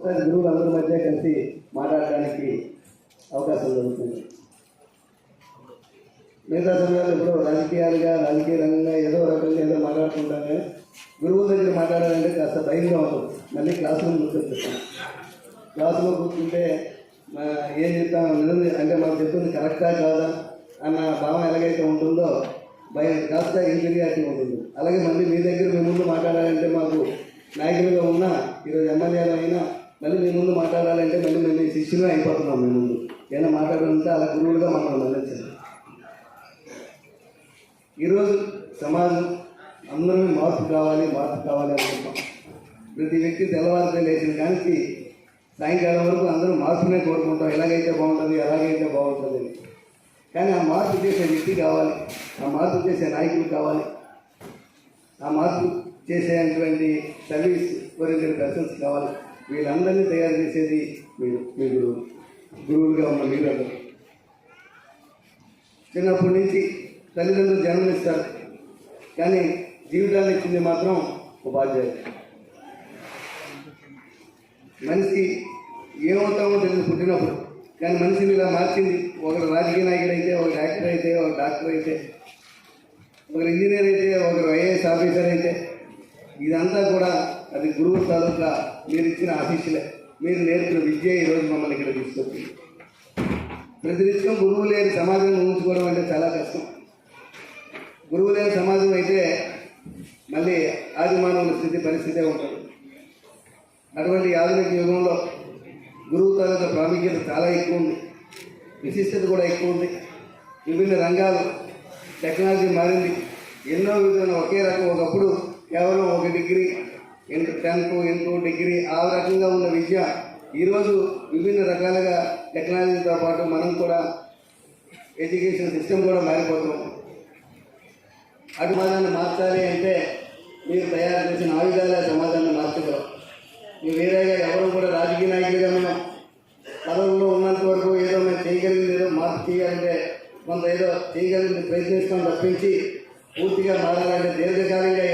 ఒకసారి గురువులు అందరి మధ్య కలిసి మాట్లాడడానికి అవకాశం దొరుకుతుంది. మిగతా సమయాలు ఇప్పుడు రాజకీయాలుగా రాజకీయ రంగంగా ఏదో రకంగా ఏదో మాట్లాడుకుంటాం గురువుల దగ్గర మాట్లాడాలంటే కాస్త భయంగా ఉంటుంది. మళ్ళీ క్లాస్ రూమ్ కూర్చొచ్చేస్తాం క్లాసులో కూర్చుంటే ఏం చెప్తాం అంటే మనం చెప్తుంది కరెక్టా కాదా అన్న భావం ఎలాగైతే ఉంటుందో భయం కాస్త ఇన్ఫీరియారిటీ ఉంటుంది. అలాగే మళ్ళీ మీ దగ్గర మీ ముందు మాట్లాడాలంటే మాకు నాయకులుగా ఉన్నా ఈరోజు ఎమ్మెల్యేలు అయినా మళ్ళీ మీ ముందు మాట్లాడాలంటే మళ్ళీ మేము శిష్యులు అయిపోతున్నాం మీ ముందు ఏదైనా మాట్లాడాలంటే అలా గురువులుగా మనం మళ్ళించాలి ఈరోజు సమాజం అందరూ మార్పు కావాలి మార్పు కావాలి అనుకుంటాం. ప్రతి వ్యక్తి తెల్లవారితో లేచిన కానీ సాయంకాలం వరకు అందరూ మార్పునే కోరుకుంటాం. ఎలాగైతే బాగుంటుంది ఎలాగైతే బాగుంటుంది. అని. కానీ ఆ మార్పు చేసే వ్యక్తి కావాలి ఆ మార్పు చేసే నాయకులు కావాలి. ఆ మార్పు చేసేటువంటి సర్వీస్ ఓరియంటెడ్ పర్సన్స్ కావాలి. వీళ్ళందరినీ తయారు చేసేది మీరు మీ గురువు. గురువులుగా ఉన్న మీరు చిన్నప్పటి నుంచి తల్లిదండ్రులు జన్మనిస్తారు. కానీ జీవితాన్ని ఇచ్చింది మాత్రం ఉపాధ్యాయులు మనిషి ఏమవుతామో తెలియదు పుట్టినప్పుడు. కానీ మనిషిని ఇలా మార్చింది. ఒకరు రాజకీయ నాయకుడు అయితే ఒక యాక్టర్ అయితే ఒక డాక్టర్ అయితే ఒకరు ఇంజనీర్ అయితే ఒకరు ఐఏఎస్ ఆఫీసర్ అయితే ఇదంతా కూడా అది గురువు తాలూకా మీరు ఇచ్చిన ఆఫీసులే మీరు నేర్పిన విద్య ఈరోజు మమ్మల్ని ఇక్కడ తీసుకొచ్చింది. ప్రతినిత్యం గురువు లేని సమాజం ఊహించుకోవడం అంటే చాలా కష్టం. గురువు లేని సమాజం అయితే మళ్ళీ ఆదిమానవుల స్థితి పరిస్థితే ఉంటుంది. అటువంటి ఆధునిక యుగంలో గురువు తాలూకా ప్రాముఖ్యత చాలా ఎక్కువ ఉంది. విశిష్టత కూడా ఎక్కువ ఉంది. విభిన్న రంగాలు టెక్నాలజీ మారింది. ఎన్నో విధమైన ఒకే రకం. ఒకప్పుడు కేవలం ఒక degree inter tenth inter degree ఆ రకంగా ఉన్న విద్య ఈరోజు విభిన్న రకాలుగా టెక్నాలజీతో పాటు మనం కూడా ఎడ్యుకేషన్ సిస్టమ్ కూడా మారిపోతున్నాం. అటు మాదాన్ని మార్చాలి అంటే మీరు తయారు చేసిన ఆయుధాలే సమాజాన్ని మార్చగలరు మీరు వేరేగా ఎవరు కూడా రాజకీయ నాయకులుగా మనం పదవుల్లో ఉన్నంత వరకు ఏదో మేము చేయగలిగింది ఏదో మార్పు చేయాలంటే కొంత ఏదో చేయగలిగింది ప్రయత్నిస్తాం తప్పించి పూర్తిగా మారాలంటే దీర్ఘకాలంగా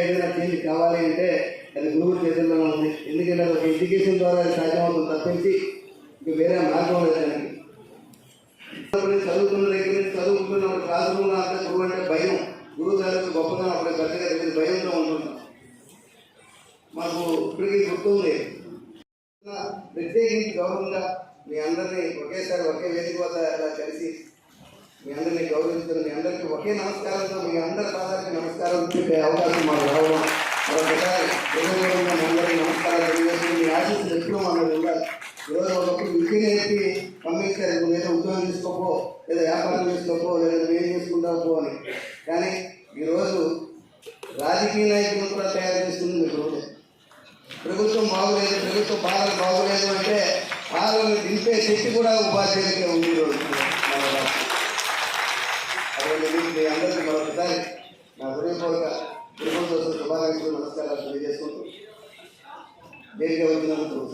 అది చేతుల్లో ఉంది. ఎందుకంటే ఒక ఎడ్యుకేషన్ ద్వారా అది సాధ్యమవుతుంది తప్పించి ఇంక వేరే మార్గం లేదండి చదువుతున్న చిన్నప్పటి నుంచి చదువుకున్న దగ్గర నుంచి చదువుకున్న క్లాస్ రూమ్ అంతా గురువు అంటే భయం. గురువు గారికి గొప్పతనం అక్కడ గట్టిగా దగ్గర భయంతో ఉంటున్నాం. మాకు ఇప్పటికీ గుర్తుంది. ప్రత్యేకించి గౌరవంగా మీ అందరినీ ఒకేసారి ఒకే వేదిక వద్ద ఇలా కలిసి మీ అందరినీ గౌరవిస్తున్న మీ అందరికీ ఒకే నమస్కారంతో మీ అందరి పాదానికి నమస్కారం చెప్పే అవకాశం మాకు రావడం. మరొకసారి హృదయపూర్వకంగా మీ అందరికీ నమస్కారాలు తెలియజేసి మీ ఆశీస్సులు ఎప్పుడూ మనకు ఉండాలి ఈరోజు ఒకప్పుడు విద్య నేర్పి పంపించారు నువ్వు ఏదో ఉద్యోగం తీసుకోపో లేదా వ్యాపారం చేసుకోపో లేదా ఏం చేసుకుంటావు అని. కానీ ఈరోజు రాజకీయ నాయకులను కూడా తయారు చేస్తుంది మీ ప్రభుత్వం. బాగోలేదు ప్రభుత్వ పాలన బాగోలేదు అంటే పాలన దింపే శక్తి కూడా ఉపాధ్యాయులకే ఉంది ఈరోజు. మీ అందరికీ మరొకసారి 没事我就那个狗